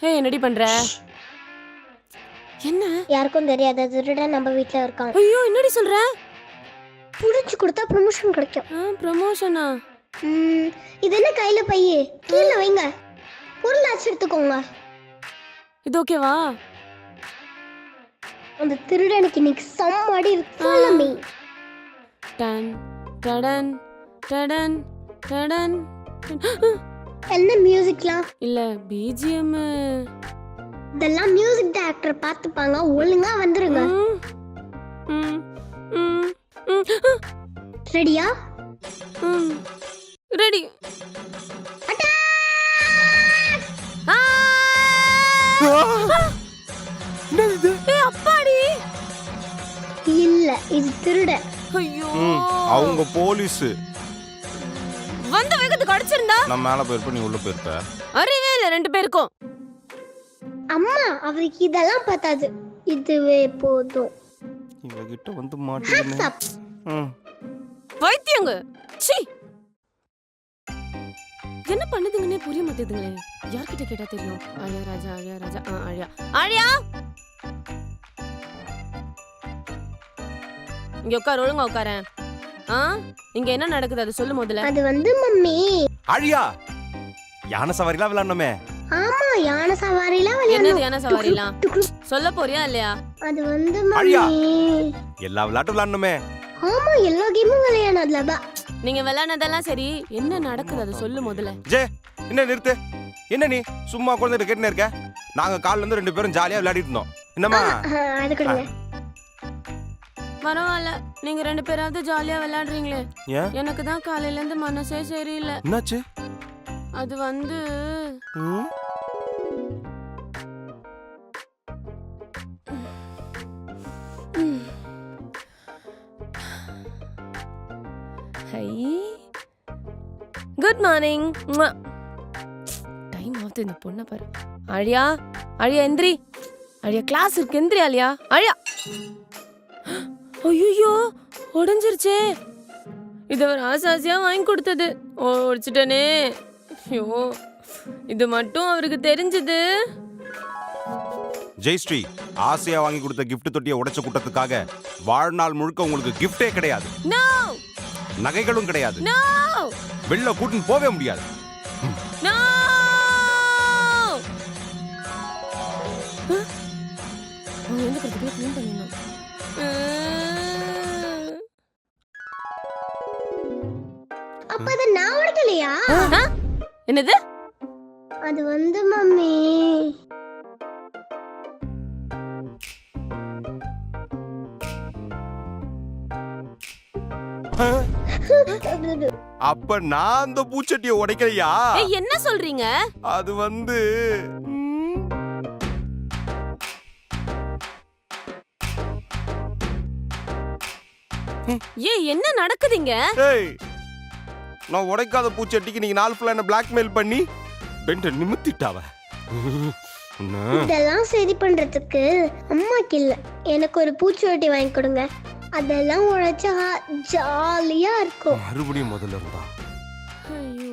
ஹே என்னடி பண்ற? என்ன? யாருக்கும் தெரியாத திருடன் நம்ம வீட்ல இருக்கான். ஐயோ என்னடி சொல்ற? புடிச்சு கொடுத்தா ப்ரொமோஷன் கிடைக்கும். ப்ரமோஷனா ம், இது என்ன கையில பையே? கீழே வைங்க. பொருள் ஆச்சு எடுத்துக்கோங்க. இது ஓகேவா? அந்த திருடனுக்கு இன்னைக்கு செம்மடி ஃபாலோ மீ டன் டடன் டடன் டடன் என்ன மியூசிக்லாம் இல்ல பிஜிஎம் இதெல்லாம் மியூசிக் டைரக்டர் பார்த்துப்பாங்க. ஒழுங்கா வந்துருங்க. ரெடியா ரெடி அப்பாடி! இல்ல இது திருட. ஐயோ! அவங்க போலீஸ். வந்த வேகத்துக்கு அடிச்சிருந்தா? நான் மேல போயிருப்ப நீ உள்ள போயிருப்ப. அறிவே இல்ல ரெண்டு பேருக்கும். அம்மா அவருக்கு இதெல்லாம் பத்தாது. இதுவே போதும். இவகிட்ட வந்து up. ம். வைத்தியங்க! ச்சீ! என்ன பண்ணுதுங்கன்னே புரிய மாட்டேதுங்களே. யார்கிட்ட கேட்டா தெரியும்? அழியா ராஜா அழியா ராஜா ஆ அழியா அழியா இங்க உட்கார் ஒழுங்கா உட்காரேன் ஆ? இங்க என்ன நடக்குது? அது சொல்லு முதல்ல. அது வந்து மம்மி. அழியா! யானை சவாரிலாம் விளையாடணுமே ஆமா யானை சவாரிலாம் என்னது விளையாடணும் யானை சவாரிலாம்? டுக்கு. சொல்ல போறியா இல்லையா? அது வந்து அழியா. மம்மி எல்லா விளையாட்டும் விளையாடணுமே ஆமா எல்லா கேமும் விளையாடணும் அதுல பா நீங்க விளையாடுனதெல்லாம் சரி. என்ன நடக்குது? அது சொல்லு முதல்ல. ஜே என்ன நிறுத்து? என்ன நீ? சும்மா குழந்தைகிட்ட கேட்டுனே இருக்க? நாங்க காலைல இருந்து ரெண்டு பேரும் ஜாலியா விளையாடிட்டு இருந்தோம். என்னம்மா? ஆ, அது கொடுங்க. பரவாயில்ல. நீங்க ரெண்டு பேராவது ஜாலியா விளையாடுறீங்களே. ஏன் எனக்கு தான் காலையில இருந்து மனசே சரியில்லை. என்னாச்சு? அது வந்து ம்? ஹை. குட் மார்னிங் டைம் ஆகுது இந்த பொண்ணை பாரு. அழியா அழியா எந்திரி. அழியா கிளாஸ் இருக்கு. எந்திரி அழியா அழியா ஐயோ உடஞ்சிருச்சே. இது ஒரு ஆசாசியா வாங்கி கொடுத்தது. உடைச்சிட்டனே ஐயோ இது மட்டும் அவருக்கு தெரிஞ்சது. ஜெயஸ்ரீ ஆசையா வாங்கி கொடுத்த gift தொட்டியை உடைச்ச கூட்டத்துக்காக வாழ்நாள் முழுக்க உங்களுக்கு கிஃப்டே கிடையாது. நகைகளும் கிடையாது. வெளில கூட்டின்னு போவே முடியாது. கருத்துக்குள்ள க்ளீன் பண்ணிடணும். அப்ப அதை நான் உடைக்கலையா? என்னது? அது வந்து மம்மி. அப்ப நான் அந்த பூச்சட்டியை உடைக்கலையா? ஏய் என்ன சொல்றீங்க? அது வந்து ஏய் என்ன நடக்குதுங்க ஏய் நான் உடைக்காத பூச்சட்டிக்கு நீங்க நாலு ஃபுல்லா என்ன பிளாக்மெயில் பண்ணி பெண்ட நிமித்திட்டாவ? இதெல்லாம் சரி பண்றதுக்கு அம்மாக்கு இல்ல. எனக்கு ஒரு பூச்சிவட்டி வாங்கி கொடுங்க. அதெல்லாம் உழைச்சா ஜாலியா இருக்கும். மறுபடியும் முதல்ல இருந்தா. ஐயோ.